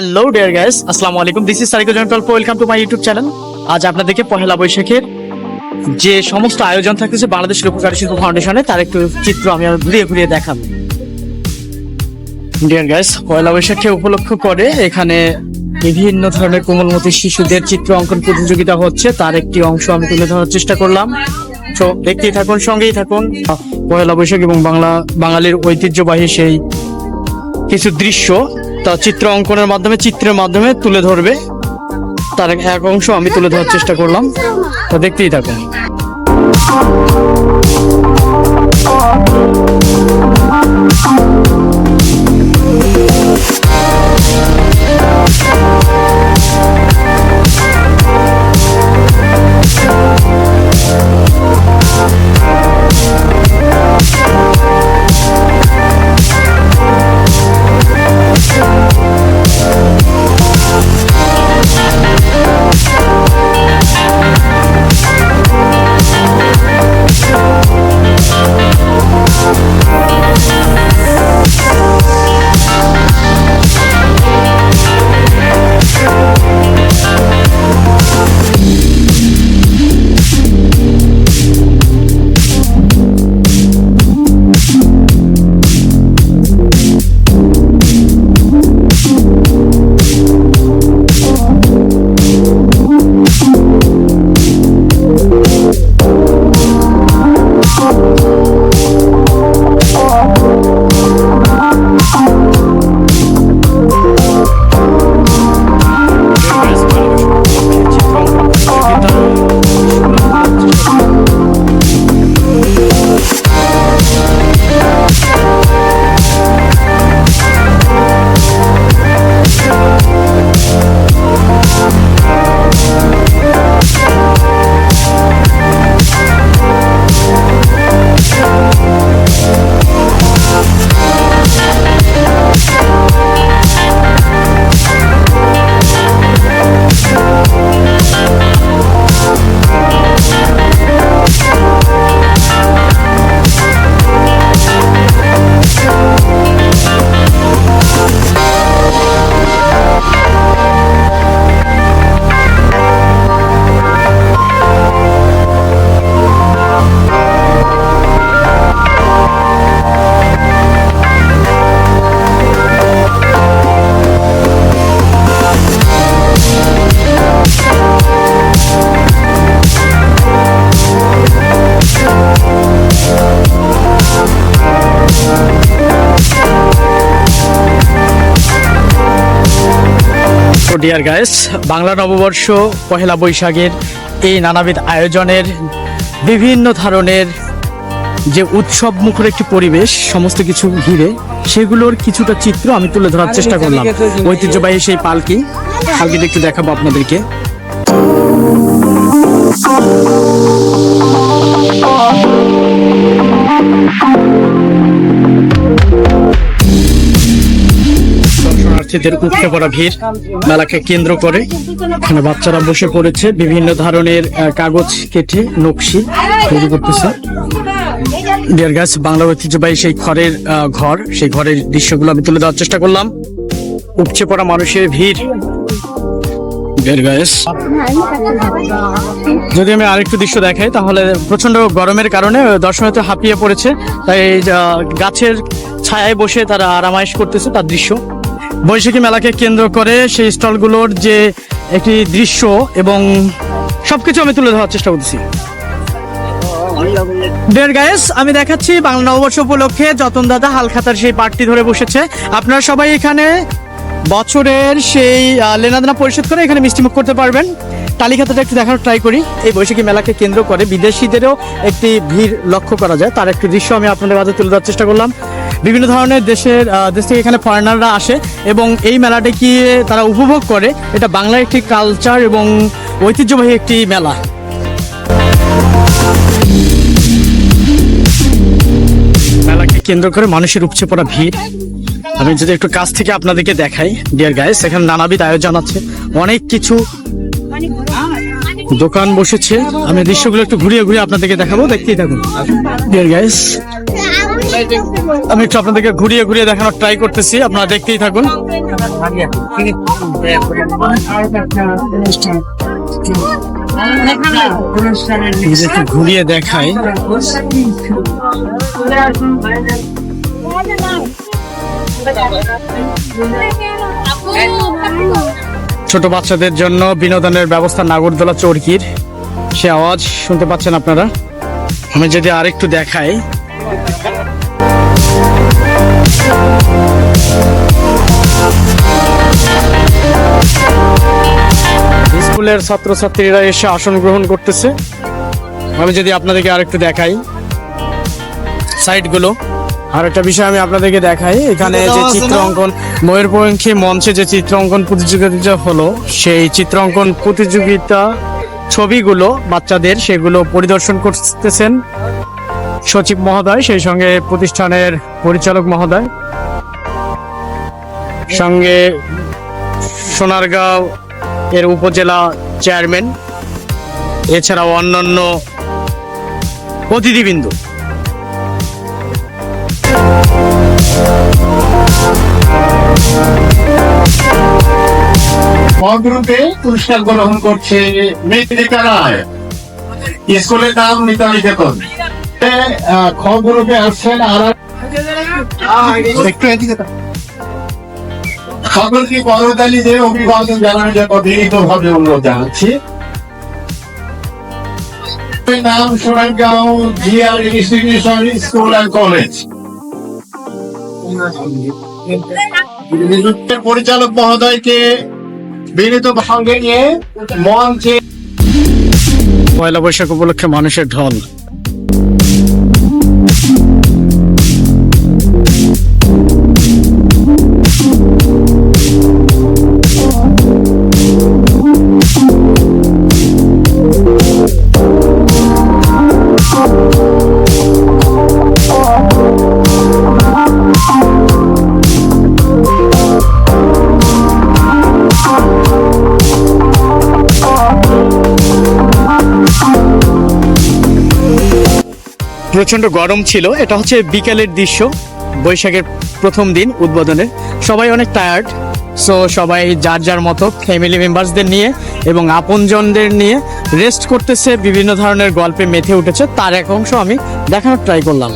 Hello dear guys আসসালামু আলাইকুম this is Sarika জয়ন্তল্প welcome to my YouTube channel আজ আপনাদেরকে পহেলা বৈশাখের যে সমস্ত আয়োজন থাকতেছে বাংলাদেশ লোককারী শিল্প ফাউন্ডেশনে, তার একটু চিত্র আমি ঘুরিয়ে ঘুরিয়ে দেখাবো। ডিয়ার গাইস পয়লা বৈশাখকে উপলক্ষ করে এখানে বিভিন্ন ধরনের কোমলমতি শিশুদের চিত্র অঙ্কন প্রতিযোগিতা হচ্ছে। তার একটি অংশ আমি তুলে ধরার চেষ্টা করলাম। তো দেখতেই থাকুন, সঙ্গেই থাকুন। পয়লা বৈশাখ এবং বাংলা, বাঙালির ঐতিহ্যবাহী সেই কিছু দৃশ্য। তা চিত্র অঙ্কনের মাধ্যমে, চিত্রের মাধ্যমে তুলে ধরবে। তার এক- অংশ আমি তুলে ধরার চেষ্টা করলাম। তা দেখতেই থাকুন। তো ডিয়ার গাইস বাংলা নববর্ষ পহেলা বৈশাখের এই নানাবিধ আয়োজনের বিভিন্ন ধরনের যে উৎসব মুখর একটি পরিবেশ, সমস্ত কিছু ঘিরে সেগুলোর কিছুটা চিত্র আমি তুলে ধরার চেষ্টা করলাম। ঐতিহ্যবাহী সেই পালকি। পালকিটা একটু দেখাবো আপনাদেরকে। দর্শনার্থীদের উপচে পড়া ভিড় মেলাকে কেন্দ্র করে। এখানে বাচ্চারা বসে পড়েছে বিভিন্ন ধরনের কাগজ কেটে নকশি তৈরি করতেছে। ডিয়ার গাছ বাংলা ঐতিহ্যবাহী সেই আহ, ঘর সেই ঘরের দৃশ্যগুলো আমি তুলে দেওয়ার চেষ্টা করলাম। উপচে পড়া মানুষের ভিড়। যদি আমি আরেকটু দৃশ্য দেখাই তাহলে প্রচণ্ড গরমের কারণে দর্শনার্থী হাঁপিয়ে পড়েছে। তাই গাছের ছায়ায় বসে তারা আরামায়েশ করতেছে তার দৃশ্য। বৈশাখী মেলাকে কেন্দ্র করে সেই স্টলগুলোর যে একটি দৃশ্য এবং সবকিছু আমি তুলে ধরার চেষ্টা করছি ডিয়ার গাইস আমি দেখাচ্ছি বাংলা নববর্ষ উপলক্ষে যতন দাদা হালখাতার সেই পার্টটি ধরে বসেছে। আপনারা সবাই এখানে বছরের সেই লেনাদেনা পরিশোধ করে এখানে মিষ্টিমুখ করতে পারবেন। তালিকাটা একটু দেখানোর ট্রাই করি। এই বৈশাখী মেলাকে কেন্দ্র করে বিদেশিদেরও একটি ভিড় লক্ষ্য করা যায়। তার একটি দৃশ্য আমি আপনাদের মাঝে তুলে ধরার চেষ্টা করলাম। বিভিন্ন ধরনের দেশের দেশ থেকে এখানে ফরেনাররা আসে এবং এই মেলাটিকে তারা উপভোগ করে? এটা বাংলার একটি কালচার এবং ঐতিহ্যবাহী একটি মেলা। মেলাকে কেন্দ্র করে মানুষের উপচে পড়া ভিড়। আমি যদি একটু কাছ থেকে আপনাদেরকে দেখাই ডিয়ার গাইস এখানে নানাবিধ আয়োজন আছে। অনেক কিছু দোকান বসেছে। আমি দৃশ্যগুলো একটু ঘুরিয়ে ঘুরিয়ে আপনাদেরকে দেখাবো। দেখতেই থাকুন। ডিয়ার গাইস আমি একটু আপনাদেরকে ঘুরিয়ে ঘুরিয়ে দেখানোর ট্রাই করতেছি আপনারা দেখতেই থাকুন। ঘুরিয়ে দেখাই। ছোট বাচ্চাদের জন্য বিনোদনের ব্যবস্থা নাগরদোলা চরকির। সে আওয়াজ শুনতে পাচ্ছেন আপনারা? আমি যদি আরেকটু দেখাই। স্কুলের ছাত্রছাত্রীরা এসে আসন গ্রহণ করতেছে। আমি যদি আপনাদেরকে আরেকটু দেখাই সাইটগুলো। আর একটা বিষয় আমি আপনাদেরকে দেখাই। এখানে যে চিত্র অঙ্কন ময়ূরপঙ্খী মঞ্চে যে চিত্র অঙ্কন প্রতিযোগিতা হলো সেই চিত্র অঙ্কন প্রতিযোগিতা ছবিগুলো বাচ্চাদের সেগুলো পরিদর্শন করতেছেন সচিব মহোদয় সেই সঙ্গে প্রতিষ্ঠানের পরিচালক মহোদয়। সঙ্গে সোনারগাঁও এর উপজেলা চেয়ারম্যান এছাড়াও অন্যান্য অতিথিবৃন্দ। ক গ্রুপে পুরস্কার গ্রহণ করছে মৃত্তিকা রায় স্কুলের নাম মিতালি আহ, খ গ্রুপে আসছেন আর একটু এদিকে সকলকে করতালিদের অভিবাদন জানানোর জন্য বিনীত ভাবে অনুরোধ জানাচ্ছি। নাম Sonargaon GR institution school and college. পরিচালক মহোদয়কে বিনীত সঙ্গে নিয়ে মঞ্চে পয়লা বৈশাখ উপলক্ষে মানুষের ঢল। প্রচণ্ড গরম ছিল। এটা হচ্ছে বিকালের দৃশ্য, বৈশাখের প্রথম দিন উদ্বোধনের সবাই অনেক টায়ার্ড সো সবাই যার যার মতো ফ্যামিলি মেম্বার্সদের নিয়ে এবং আপনজনদের নিয়ে রেস্ট করতেছে, বিভিন্ন ধরনের গল্পে মেথে উঠেছে। তার এক অংশ আমি দেখানোর ট্রাই করলাম।